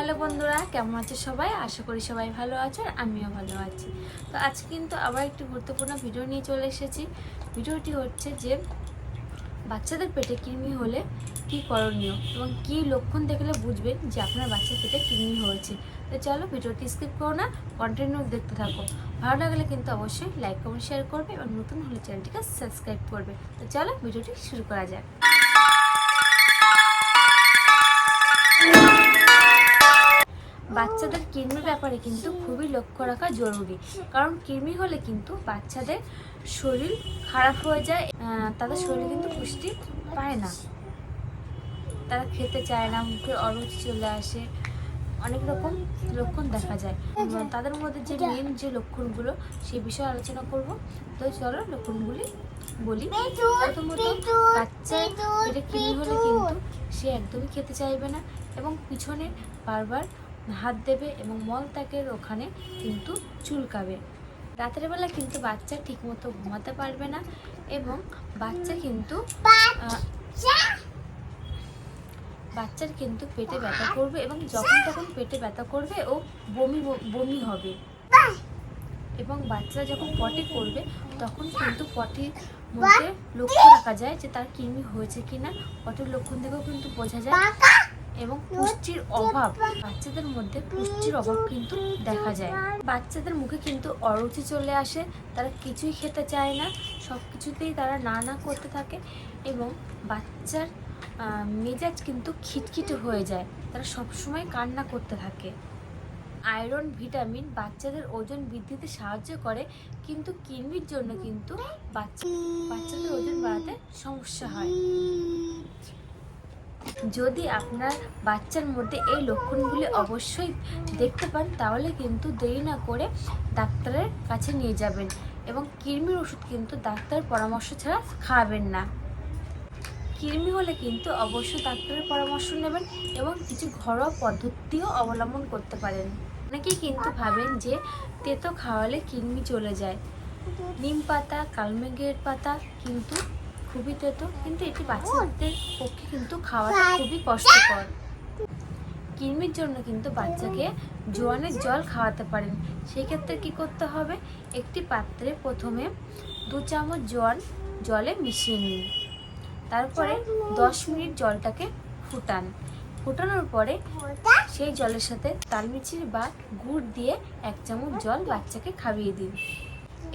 Hello বন্ধুরা, কেমন আছে সবাই? আশা করি সবাই ভালো আছে আর আমিও ভালো আছি। তো আজকে কিন্তু আবার একটি গুরুত্বপূর্ণ ভিডিও নিয়ে চলে এসেছি। ভিডিওটি হচ্ছে যে, বাচ্চাদের পেটে কৃমি হলে কি করণীয় এবং কি লক্ষণ দেখলে বুঝবেন যে আপনার বাচ্চার পেটে কৃমি হয়েছে। তো চলো ভিডিওটি স্কিপ করো না কন্টিনিউ দেখতে থাকো। ভালো লাগলে কিন্তু অবশ্যই লাইক কমেন্ট শেয়ার করবে এবং নতুন হলে চ্যানেলটিকে সাবস্ক্রাইব করবে। তো চলো ভিডিওটি শুরু করা যাক। বাচ্চাদের কৃমির ব্যাপারে কিন্তু খুবই লক্ষ্য রাখা জরুরি। কারণ কৃমি হলে কিন্তু বাচ্চাদের শরীর খারাপ হয়ে যায় তাদের শরীরে কিন্তু পুষ্টি পায় না। তারা খেতে চায় না, মুখে অরুচি চলে আসে, অনেক রকম লক্ষণ দেখা যায়। তাদের মধ্যে যে মেন যে লক্ষণগুলো সেই বিষয়ে আলোচনা করব। তো চলো লক্ষণগুলি বলি। প্রথমত, বাচ্চা কৃমি হলে কিন্তু সে একদমই খেতে চাইবে না এবং পিছনে বারবার হাত দেবে এবং মল ত্যাগের ওখানে কিন্তু চুলকাবে। রাতের বেলা কিন্তু বাচ্চা ঠিকমতো ঘুমাতে পারবে না এবং বাচ্চা কিন্তু বাচ্চার কিন্তু পেটে ব্যথা করবে এবং যখন তখন পেটে ব্যথা করবে ও বমি বমি হবে। এবং বাচ্চারা যখন পটি করবে তখন কিন্তু পটির মধ্যে লক্ষ্য রাখা যায় যে তার কৃমি হয়েছে কিনা। পটির লক্ষণ থেকেও কিন্তু বোঝা যায়। এবং পুষ্টির অভাব। বাচ্চাদের মধ্যে পুষ্টির অভাব কিন্তু দেখা যায়। বাচ্চাদের মুখে কিন্তু অরুচি চলে আসে, তারা কিছুই খেতে চায় না সব কিছুতেই তারা না না করতে থাকে এবং বাচ্চার মেজাজ কিন্তু খিটখিটে হয়ে যায়। তারা সবসময় কান্না করতে থাকে। আয়রন, ভিটামিন বাচ্চাদের ওজন বৃদ্ধিতে সাহায্য করে, কিন্তু কৃমির জন্য কিন্তু বাচ্চা, বাচ্চাদের ওজন বাড়াতে সমস্যা হয়। যদি আপনার বাচ্চার মধ্যে এই লক্ষণগুলি অবশ্যই দেখতে পান, তাহলে কিন্তু দেরি না করে ডাক্তারের কাছে নিয়ে যাবেন এবং কৃমির ওষুধ কিন্তু ডাক্তারের পরামর্শ ছাড়া খাওয়াবেন না। কৃমি হলে কিন্তু অবশ্যই ডাক্তারের পরামর্শ নেবেন এবং কিছু ঘরোয়া পদ্ধতিও অবলম্বন করতে পারেন। অনেকেই কিন্তু ভাবেন যে তেতো খাওয়ালে কৃমি চলে যায়। নিম পাতা, কালমেঘের পাতা কিন্তু খুবই তেতো, কিন্তু এটি বাচ্চাদের পক্ষে কিন্তু খাওয়াটা খুবই কষ্টকর। কৃমির জন্য কিন্তু বাচ্চাকে জোয়ানের জল খাওয়াতে পারেন। সেই ক্ষেত্রে কি করতে হবে? একটি পাত্রে প্রথমে দু চামচ জোয়ান জলে মিশিয়ে নিন। তারপরে দশ মিনিট জলটাকে ফুটান। ফুটানোর পরে সেই জলের সাথে তাল তালমিচির বা গুড় দিয়ে এক চামচ জল বাচ্চাকে খাইয়ে দিন।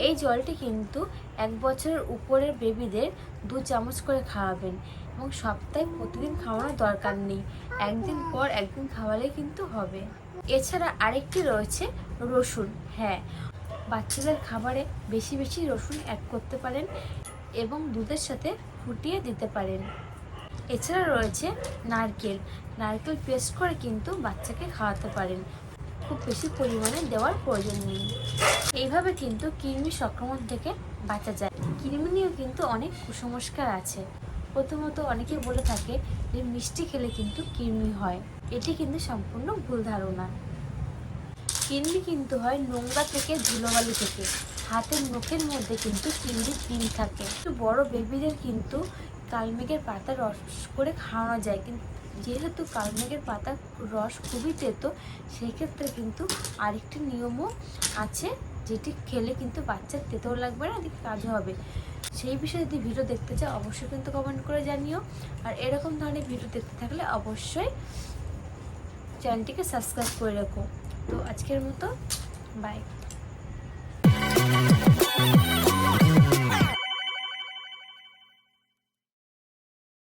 এই জলটি কিন্তু এক বছরের উপরের বেবিদের দু চামচ করে খাওয়াবেন এবং সপ্তাহে প্রতিদিন খাওয়ানোর দরকার নেই। একদিন পর একদিন খাওয়ালে কিন্তু হবে। এছাড়া আরেকটি রয়েছে রসুন। হ্যাঁ বাচ্চাদের খাবারে বেশি বেশি রসুন অ্যাড করতে পারেন এবং দুধের সাথে ফুটিয়ে দিতে পারেন। এছাড়া রয়েছে নারকেল। নারকেল পেস্ট করে কিন্তু বাচ্চাকে খাওয়াতে পারেন। খুব বেশি পরিমাণে দেওয়ার প্রয়োজন নেই। এইভাবে কিন্তু কৃমি সংক্রমণ থেকে বাঁচা যায়। কৃমি নিয়েও কিন্তু অনেক কুসংস্কার আছে। প্রথমত অনেকে বলে থাকে যে মিষ্টি খেলে কিন্তু কৃমি হয়। এটি কিন্তু সম্পূর্ণ ভুল ধারণা। কৃমি কিন্তু হয় নোংরা থেকে ধুলোবালি থেকে। হাতের নখের মধ্যে কিন্তু কৃমির ডিম থাকে। বড় বেবিদের কিন্তু কালমেঘের পাতা রস করে খাওয়ানো যায়। কিন্তু যেহেতু কালমেঘের পাতা রস খুবই তেতো সেই ক্ষেত্রে কিন্তু আরেকটি নিয়মও আছে যেটি খেলে কিন্তু বাচ্চার তেতেও লাগবে না, এদিকে কাজও হবে। সেই বিষয়ে যদি ভিডিও দেখতে চাও, অবশ্যই কিন্তু কমেন্ট করে জানিও। আর এরকম ধরনের ভিডিও দেখতে থাকলে অবশ্যই চ্যানেলটিকে সাবস্ক্রাইব করে রাখো। তো আজকের মতো বাই